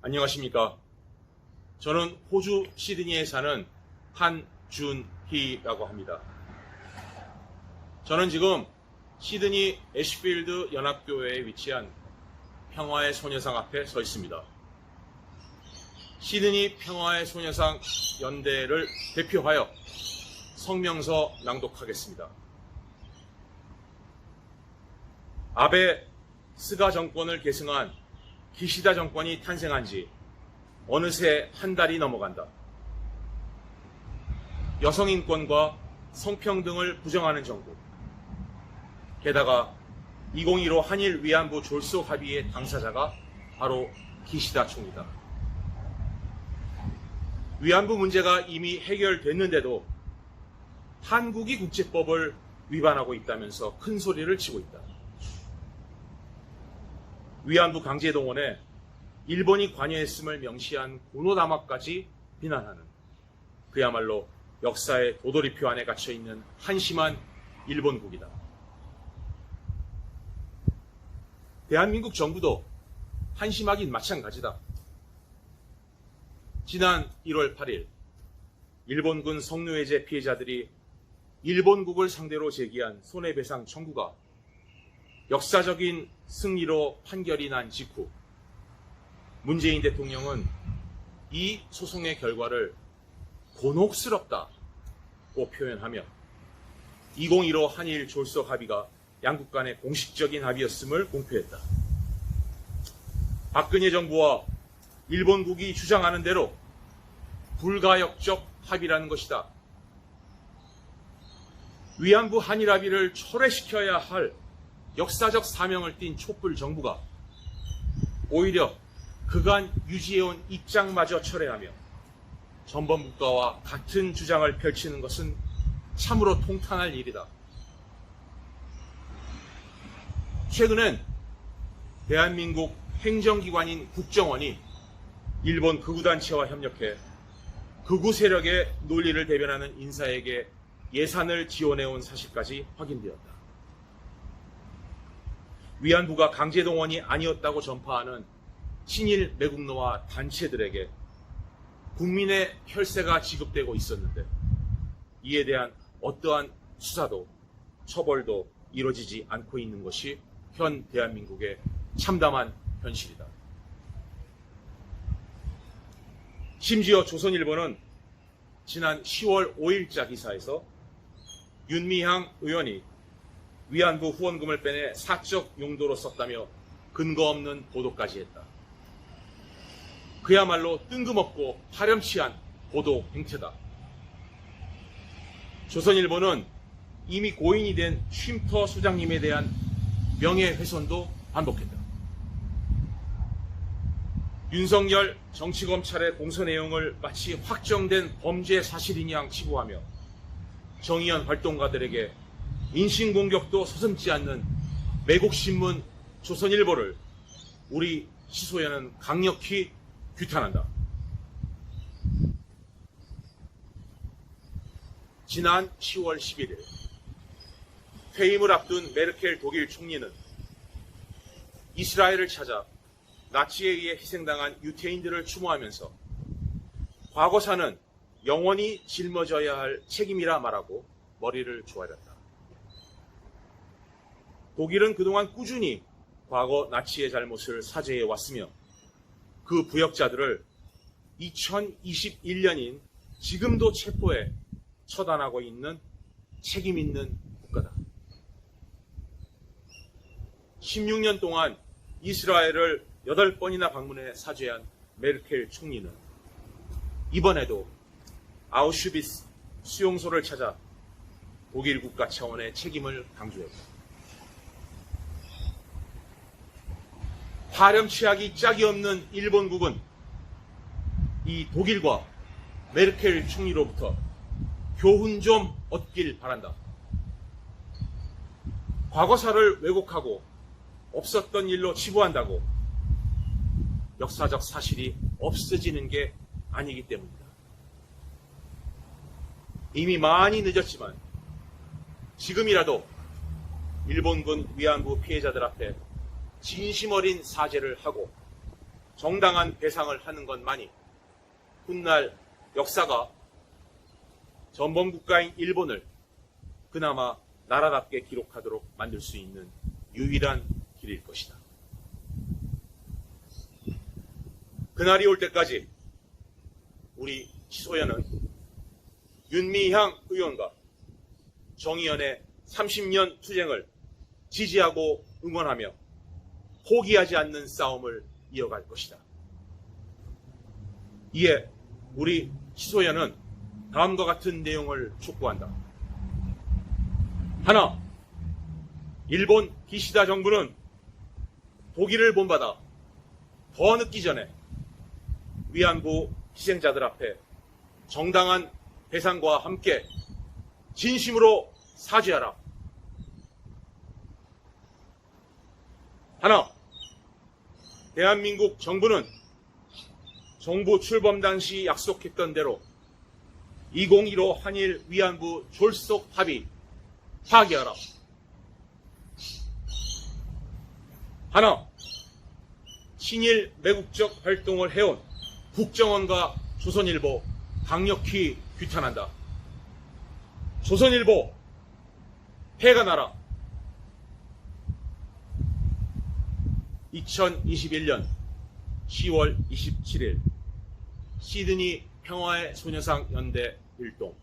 안녕하십니까. 저는 호주 시드니에 사는 한준희라고 합니다. 저는 지금 시드니 애쉬필드 연합교회에 위치한 평화의 소녀상 앞에 서 있습니다. 시드니 평화의 소녀상 연대를 대표하여 성명서 낭독하겠습니다. 아베 스가 정권을 계승한 기시다 정권이 탄생한 지 어느새 한 달이 넘어간다. 여성 인권과 성평등을 부정하는 정부. 게다가 2015 한일 위안부 졸속 합의의 당사자가 바로 기시다 총리다. 위안부 문제가 이미 해결됐는데도 한국이 국제법을 위반하고 있다면서 큰 소리를 치고 있다. 위안부 강제 동원에 일본이 관여했음을 명시한 고노다마까지 비난하는 그야말로 역사의 도돌이표 안에 갇혀 있는 한심한 일본국이다. 대한민국 정부도 한심하긴 마찬가지다. 지난 1월 8일 일본군 성노예제 피해자들이 일본국을 상대로 제기한 손해배상 청구가 역사적인 승리로 판결이 난 직후 문재인 대통령은 이 소송의 결과를 곤혹스럽다고 표현하며 2015 한일 졸속 합의가 양국 간의 공식적인 합의였음을 공표했다. 박근혜 정부와 일본국이 주장하는 대로 불가역적 합의라는 것이다. 위안부 한일 합의를 철회시켜야 할 역사적 사명을 띤 촛불 정부가 오히려 그간 유지해온 입장마저 철회하며 전범 국가와 같은 주장을 펼치는 것은 참으로 통탄할 일이다. 최근엔 대한민국 행정기관인 국정원이 일본 극우단체와 협력해 극우 세력의 논리를 대변하는 인사에게 예산을 지원해온 사실까지 확인되었다. 위안부가 강제동원이 아니었다고 전파하는 친일 매국노와 단체들에게 국민의 혈세가 지급되고 있었는데 이에 대한 어떠한 수사도 처벌도 이루어지지 않고 있는 것이 현 대한민국의 참담한 현실이다. 심지어 조선일보는 지난 10월 5일자 기사에서 윤미향 의원이 위안부 후원금을 빼내 사적 용도로 썼다며 근거 없는 보도까지 했다. 그야말로 뜬금없고 파렴치한 보도 행태다. 조선일보는 이미 고인이 된 쉼터 소장님에 대한 명예훼손도 반복했다. 윤석열 정치검찰의 공소 내용을 마치 확정된 범죄 사실인 양 치부하며 정의연 활동가들에게 인신공격도 서슴지 않는 매국신문 조선일보를 우리 시소연은 강력히 규탄한다. 지난 10월 11일 퇴임을 앞둔 메르켈 독일 총리는 이스라엘을 찾아 나치에 의해 희생당한 유태인들을 추모하면서 과거사는 영원히 짊어져야 할 책임이라 말하고 머리를 조아렸다. 독일은 그동안 꾸준히 과거 나치의 잘못을 사죄해 왔으며 그 부역자들을 2021년인 지금도 체포해 처단하고 있는 책임 있는 국가다. 16년 동안 이스라엘을 8번이나 방문해 사죄한 메르켈 총리는 이번에도 아우슈비스 수용소를 찾아 독일 국가 차원의 책임을 강조했다. 파렴치하기 짝이 없는 일본국은 이 독일과 메르켈 총리로부터 교훈 좀 얻길 바란다. 과거사를 왜곡하고 없었던 일로 치부한다고 역사적 사실이 없어지는 게 아니기 때문이다. 이미 많이 늦었지만 지금이라도 일본군 위안부 피해자들 앞에 진심 어린 사죄를 하고 정당한 배상을 하는 것만이 훗날 역사가 전범 국가인 일본을 그나마 나라답게 기록하도록 만들 수 있는 유일한 길일 것이다. 그날이 올 때까지 우리 시소연은 윤미향 의원과 정의연의 30년 투쟁을 지지하고 응원하며 포기하지 않는 싸움을 이어갈 것이다. 이에 우리 시소연은 다음과 같은 내용을 촉구한다. 하나, 일본 기시다 정부는 독일을 본받아 더 늦기 전에 위안부 희생자들 앞에 정당한 배상과 함께 진심으로 사죄하라. 하나, 대한민국 정부는 정부 출범 당시 약속했던 대로 2015 한일 위안부 졸속 합의 파기하라. 하나, 친일 매국적 활동을 해온 국정원과 조선일보 강력히 규탄한다. 조선일보 해가 나라. 2021년 10월 27일 시드니 평화의 소녀상 연대 일동